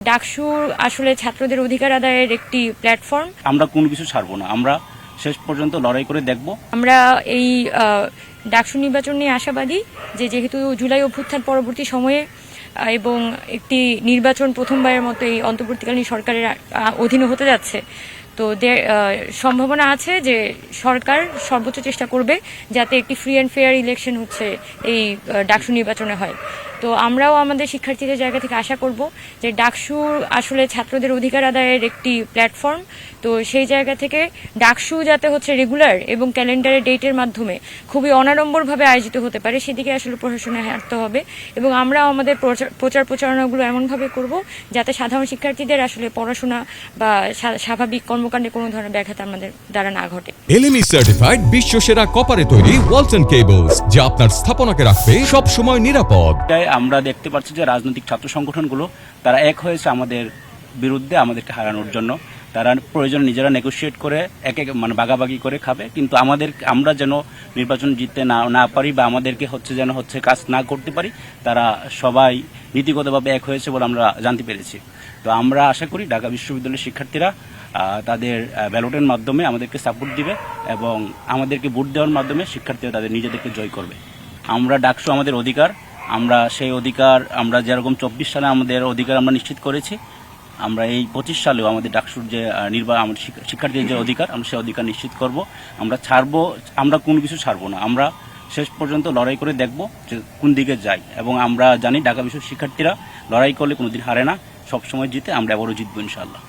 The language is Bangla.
ডাকসু আসলে ছাত্রদের অধিকার আদায়ের একটি প্ল্যাটফর্ম আমরা কোনো কিছু ছাড়বো না। আমরা শেষ পর্যন্ত লড়াই করে দেখব। আমরা এই ডাকসু নির্বাচন নিয়ে আশাবাদী যে যেহেতু জুলাই অভ্যুত্থান পরবর্তী সময়ে এবং একটি নির্বাচন প্রথমবারের মতো এই অন্তর্বর্তীকালীন সরকারের অধীনে হতে যাচ্ছে তো সম্ভাবনা আছে যে সরকার সর্বোচ্চ চেষ্টা করবে যাতে একটি ফ্রি অ্যান্ড ফেয়ার ইলেকশন হচ্ছে এই ডাকসু নির্বাচনে হয়। তো আমরাও আমাদের শিক্ষার্থীদের জায়গা থেকে আশা করব যে ডাকসু আসলে ছাত্রদের অধিকার আদায়ের একটি প্ল্যাটফর্ম তো সেই জায়গা থেকে ডাকসু যাতে হচ্ছে রেগুলার এবং ক্যালেন্ডারের ডেটের মাধ্যমে খুবই অনাড়ম্বরভাবে আয়োজিত হতে পারে, সেদিকে আসলে প্রশাসনে হাঁটতে হবে এবং আমরাও আমাদের প্রচার- প্রচার প্রচারণাগুলো এমনভাবে করব যাতে সাধারণ শিক্ষার্থীদের আসলে পড়াশোনা বা স্বা- স্বাভাবিক কর্মকাণ্ডে কোনো ধরনের ব্যাঘাত আমাদের দ্বারা না ঘটে। এলএমই সার্টিফাইড বিশ্ব সেরা কপারে তৈরি ওয়ালটন কেবলস যা আপনার স্থাপনাকে রাখবে সব সময় নিরাপদ। তাই আমরা দেখতে পাচ্ছি যে রাজনৈতিক ছাত্র সংগঠনগুলো তারা এক হয়েছে আমাদের বিরুদ্ধে আমাদেরকে হারানোর জন্য। তারা প্রয়োজন নিজেরা নেগোশিয়েট করে, এক এক মানে বাগাবাগি করে খাবে। কিন্তু আমাদের, আমরা যেন নির্বাচন জিততে না না পারি বা আমাদেরকে হচ্ছে যেন হচ্ছে কাজ না করতে পারি, তারা সবাই নীতিগতভাবে এক হয়েছে বলে আমরা জানতে পেরেছি। তো আমরা আশা করি ঢাকা বিশ্ববিদ্যালয়ের শিক্ষার্থীরা তাদের ব্যালটের মাধ্যমে আমাদেরকে সাপোর্ট দিবে এবং আমাদেরকে ভোট দেওয়ার মাধ্যমে শিক্ষার্থীরা তাদের নিজেদেরকে জয় করবে। আমরা ডাকসু আমাদের অধিকার, আমরা সেই অধিকার, আমরা যেরকম চব্বিশ সালে আমাদের অধিকার আমরা নিশ্চিত করেছি আমরা এই পঁচিশ সালেও আমাদের ডাকসুর যে নির্বাহ, আমাদের শিক্ষা- শিক্ষার্থীদের যে অধিকার, আমরা সেই অধিকার নিশ্চিত করব। আমরা ছাড়বো, আমরা কোনো কিছু ছাড়বো না। আমরা শেষ পর্যন্ত লড়াই করে দেখব যে কোন দিকে যাই। এবং আমরা জানি ঢাকা বিশ্ব শিক্ষার্থীরা লড়াই করলে কোনোদিন হারে না। সবসময় জিতে আমরা এবারও জিতবো ইনশাল্লাহ